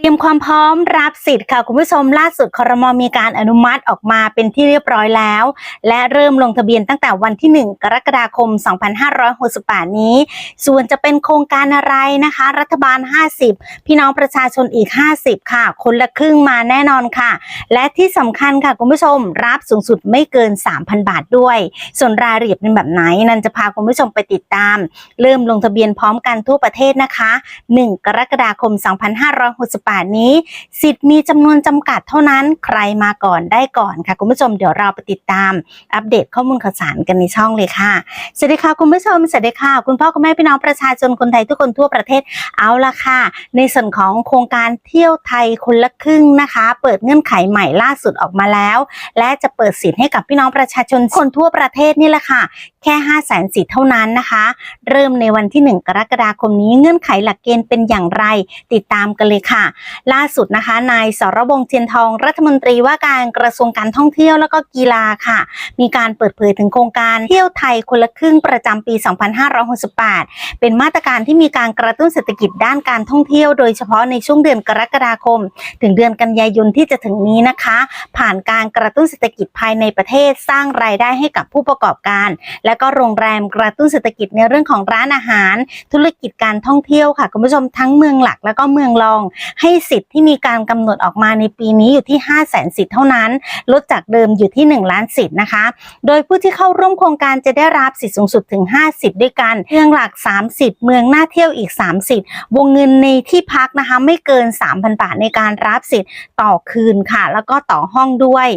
เตรียมความพร้อมรับสิทธิ์ค่ะคุณผู้ชมล่าสุดคอรมอมีการอนุมัติออกมาเป็นที่เรียบร้อยแล้ว และเริ่มลงทะเบียนตั้งแต่วันที่ 1 กรกฎาคม 2568 นี้ ส่วนจะเป็นโครงการอะไรนะคะ รัฐบาล 50 พี่น้องประชาชนอีก 50 ค่ะ คนละครึ่งมาแน่นอนค่ะ และที่สำคัญค่ะคุณผู้ชมรับสูงสุดไม่เกิน 3,000 บาทด้วย ส่วนรายละเอียดเป็นแบบไหนนันจะพาคุณผู้ชมไปติดตาม เริ่มลงทะเบียนพร้อมกันทั่วประเทศนะคะ 1 กรกฎาคม 2568นี้ สิทธิ์มีจำนวนจำกัดเท่านั้นใครมาก่อนได้ก่อนค่ะ คุณผู้ชมเดี๋ยวเราไปติดตามอัปเดตข้อมูลข่าวสารกันในช่องเลยค่ะสวัสดีค่ะคุณผู้ชมสวัสดีค่ะ คุณพ่อคุณแม่พี่น้องประชาชนคนไทยทุกคนทั่วประเทศเอาละค่ะ ในส่วนของโครงการเที่ยวไทยคนละครึ่งนะคะ เปิดเงื่อนไขใหม่ล่าสุดออกมาแล้ว และจะเปิดสิทธิ์ให้กับพี่น้องประชาชนคนทั่วประเทศนี่แหละค่ะแค่5 0 0แสนสิทธิ์เท่านั้นนะคะ เริ่มในวันที่ 1 กรกฎาคมนี้เงื่อนไขหลักเกณฑ์เป็นอย่างไร ติดตามกันเลยค่ะ ล่าสุดนะคะ นายสรวงเทียนทอง รัฐมนตรีว่าการกระทรวงการท่องเที่ยวแล้วก็กีฬาค่ะ มีการเปิดเผยถึงโครงการเที่ยวไทยคนละครึ่งประจำปี 2568 เป็นมาตรการที่มีการกระตุ้นเศรษฐกิจด้านการท่องเที่ยว โดยเฉพาะในช่วงเดือนกรกฎาคม ถึงเดือนกันยายนที่จะถึงนี้นะคะ ผ่านการกระตุ้นเศรษฐกิจภายในประเทศสร้างรายได้ให้กับผู้ประกอบการและและก็โรงแรมกระตุ้นเศรษฐกิจในเรื่องของร้านอาหาร ธุรกิจการท่องเที่ยวค่ะคุณผู้ชมทั้งเมืองหลักแล้วก็เมืองรอง ให้สิทธิ์ที่มีการกำหนดออกมาในปีนี้อยู่ที่ 5 0 0แสนสิทธิ์เท่านั้น ลดจากเดิมอยู่ที่ 1 ล้านสิทธิ์นะคะ โดยผู้ที่เข้าร่วมโครงการจะได้รับสิทธิ์สูงสุดถึง5สิทธิ์ด้วยกันเมืองหลัก 30 เมืองน่าเที่ยวอีก3สิทธิ์วงเงินในที่พักนะคะไม่เกิน 3,000 บาทในการรับสิทธิ์ต่อคืนค่ะ แล้วก็ต่อห้องด้วย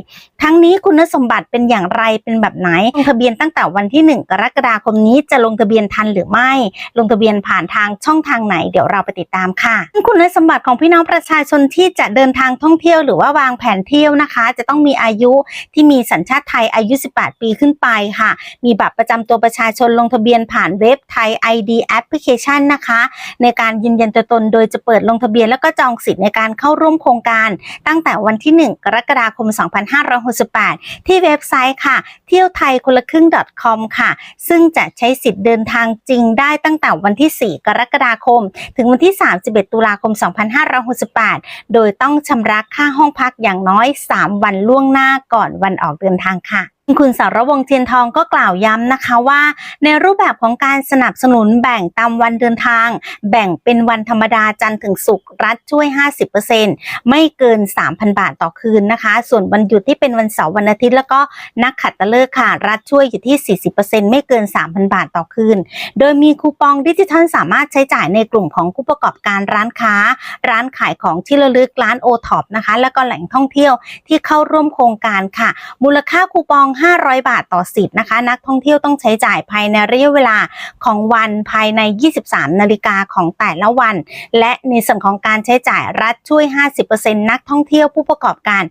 ทั้งนี้คุณสมบัติเป็นอย่างไรเป็นแบบไหนทะเบียนตั้งแต่วันที่ที่ 1 กรกฎาคมนี้จะลงทะเบียนทันหรือไม่ ลงทะเบียนผ่านทางช่องทางไหนเดี๋ยวเราไปติดตามค่ะ คุณสมบัติของพี่น้องประชาชนที่จะเดินทางท่องเที่ยวหรือว่าวางแผนเที่ยวนะคะ จะต้องมีอายุที่มีสัญชาติไทยอายุ 18 ปีขึ้นไปค่ะ มีบัตรประจำตัวประชาชนลงทะเบียนผ่านเว็บไทย ID Application นะคะ ในการยืนยันตัวตนโดยจะเปิดลงทะเบียนแล้วก็จองสิทธิ์ในการเข้าร่วมโครงการ ตั้งแต่วันที่ 1 กรกฎาคม 2568 ที่เว็บไซต์ค่ะ เที่ยวไทยคนละครึ่ง .com ค่ะ ซึ่งจะใช้สิทธิ์เดินทางจริงได้ตั้งแต่วันที่ 4 กรกฎาคม ถึงวันที่ 31 ตุลาคม 2568 โดยต้องชำระค่าห้องพักอย่างน้อย 3 วันล่วงหน้าก่อนวันออกเดินทางค่ะคุณสารวงเทียนทองก็กล่าวย้ำนะคะว่า ในรูปแบบของการสนับสนุนแบ่งตามวันเดินทาง แบ่งเป็นวันธรรมดาจันทร์ถึงศุกร์รัฐช่วย 50%ไม่เกิน 3,000 บาทต่อคืนนะคะ ส่วนวันหยุดที่เป็นวันเสาร์วันอาทิตย์แล้วก็นักขัตฤกษ์ค่ะ รัฐช่วยอยู่ที่ 40%ไม่เกิน 3,000 บาทต่อคืน โดยมีคูปองดิจิทัลสามารถใช้จ่ายในกลุ่มของผู้ประกอบการร้านค้า ร้านขายของที่ระลึกร้านโอท็อปนะคะ แล้วก็แหล่งท่องเที่ยวที่เข้าร่วมโครงการค่ะ มูลค่าคูปอง500 บาทต่อสิทธิ์นะคะ นักท่องเที่ยวต้องใช้จ่ายภายในระยะเวลาของวันภายใน 23 นาฬิกาของแต่ละวัน และในส่วนของการใช้จ่ายรัฐช่วย 50%นักท่องเที่ยวผู้ประกอบการ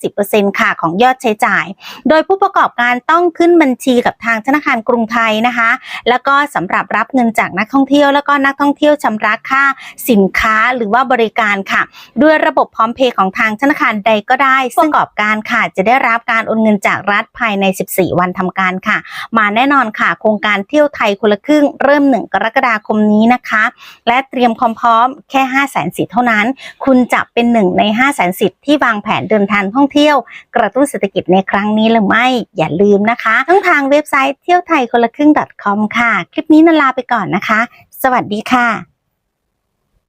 50%ค่ะของยอดใช้จ่าย โดยผู้ประกอบการต้องขึ้นบัญชีกับทางธนาคารกรุงไทยนะคะ แล้วก็สำหรับรับเงินจากนักท่องเที่ยว แล้วก็นักท่องเที่ยวชำระค่าสินค้าหรือว่าบริการค่ะ ด้วยระบบพร้อมเพย์ของทางธนาคารใดก็ได้ประกอบการค่ะจะได้รับการโอนเงินจากรัฐภายใน 14 วันทำการค่ะ มาแน่นอนค่ะ โครงการเที่ยวไทยคนละครึ่งเริ่ม 1 กรกฎาคมนี้นะคะ และเตรียมความพร้อมแค่ 5 0 0แสนสิทธิ์เท่านั้น คุณจะเป็นหนึ่งใน 5 0 0แสนสิทธิ์ที่วางแผนเดินทางท่องเที่ยว กระตุ้นเศรษฐกิจในครั้งนี้หรือไม่อย่าลืมนะคะทั้งทางเว็บไซต์เที่ยวไทยคนละครึ่ง .com ค่ะ คลิปนี้นาลาไปก่อนนะคะ สวัสดีค่ะ